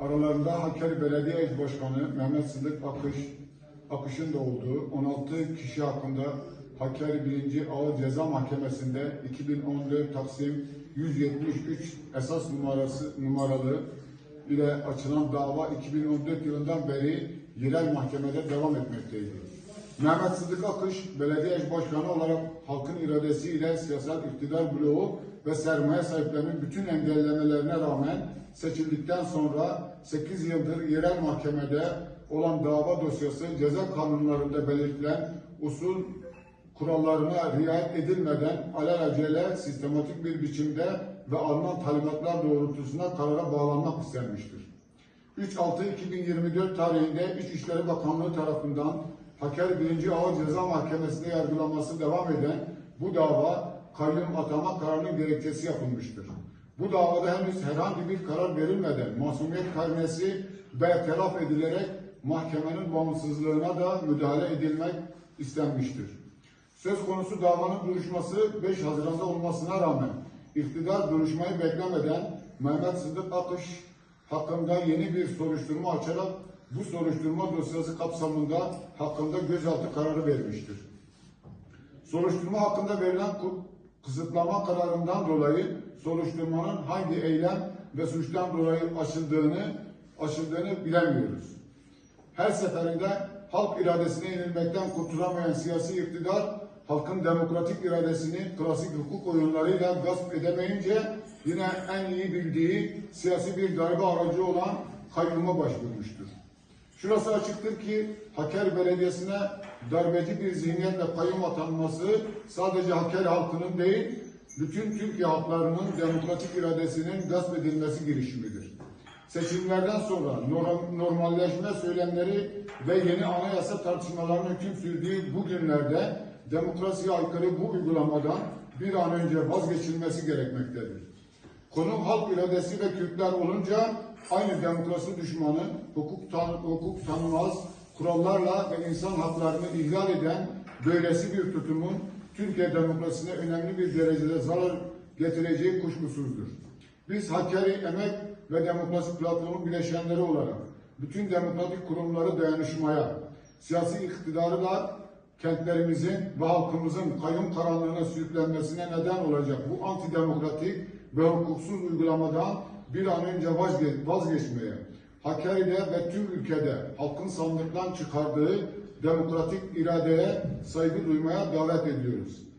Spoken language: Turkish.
Aralarında Hakkari Belediye Eş Başkanı Mehmet Sıdık Akış, Akış'ın da olduğu 16 kişi hakkında Hakkari 1. Ağır Ceza Mahkemesi'nde 2014 Taksim 173 esas numarası numaralı ile açılan dava 2014 yılından beri yerel mahkemede devam etmekteydi. Mehmet Sıdık Akış, belediye başkanı olarak halkın iradesiyle siyasal iktidar bloğu ve sermaye sahiplerinin bütün engellemelerine rağmen seçildikten sonra 8 yıldır yerel mahkemede olan dava dosyası ceza kanunlarında belirtilen usul kurallarına riayet edilmeden alelacele sistematik bir biçimde ve alınan talimatlar doğrultusunda karara bağlanmak istenmiştir. 3-6-2024 tarihinde İçişleri Bakanlığı tarafından Hakkari 1. Ağır Ceza Mahkemesi'nde yargılanması devam eden bu dava kayyum atama kararının gerekçesi yapılmıştır. Bu davada henüz herhangi bir karar verilmeden masumiyet karnesi bertaraf edilerek mahkemenin bağımsızlığına da müdahale edilmek istenmiştir. Söz konusu davanın duruşması 5 Haziran'da olmasına rağmen iktidar duruşmayı beklemeden Mehmet Sıdık Akış hakkında yeni bir soruşturma açarak bu soruşturma dosyası kapsamında hakkında gözaltı kararı vermiştir. Soruşturma hakkında verilen kısıtlama kararından dolayı soruşturmanın hangi eylem ve suçtan dolayı açıldığını açıldığını bilemiyoruz. Her seferinde halk iradesine yenilmekten kurtulamayan siyasi iktidar halkın demokratik iradesini klasik hukuk oyunlarıyla gasp edemeyince yine en iyi bildiği siyasi bir darbe aracı olan kayyuma başvurmuştur. Şurası açıktır ki Hakkari Belediyesi'ne darbeci bir zihniyetle kayyum atanması sadece Hakkari halkının değil, bütün Türkiye halklarının demokratik iradesinin gasp edilmesi girişimidir. Seçimlerden sonra norm- normalleşme söylemleri ve yeni anayasa tartışmalarının hüküm sürdüğü bu günlerde demokrasiye aykırı bu uygulamadan bir an önce vazgeçilmesi gerekmektedir. Konu halk iradesi ve Kürtler olunca aynı demokrasi düşmanı, hukuk, tan hukuk tanımaz, kurallarla ve insan haklarını ihlal eden böylesi bir tutumun Türkiye demokrasisine önemli bir derecede zarar getireceği kuşkusuzdur. Biz Hakkari Emek ve Demokrasi Platformu bileşenleri olarak bütün demokratik kurumları dayanışmaya, siyasi iktidarı da kentlerimizin ve halkımızın kayyum karanlığına sürüklenmesine neden olacak bu antidemokratik ve hukuksuz uygulamadan bir an önce vazge- vazgeçmeye, Hakkari'de ve tüm ülkede halkın sandıktan çıkardığı demokratik iradeye saygı duymaya davet ediyoruz.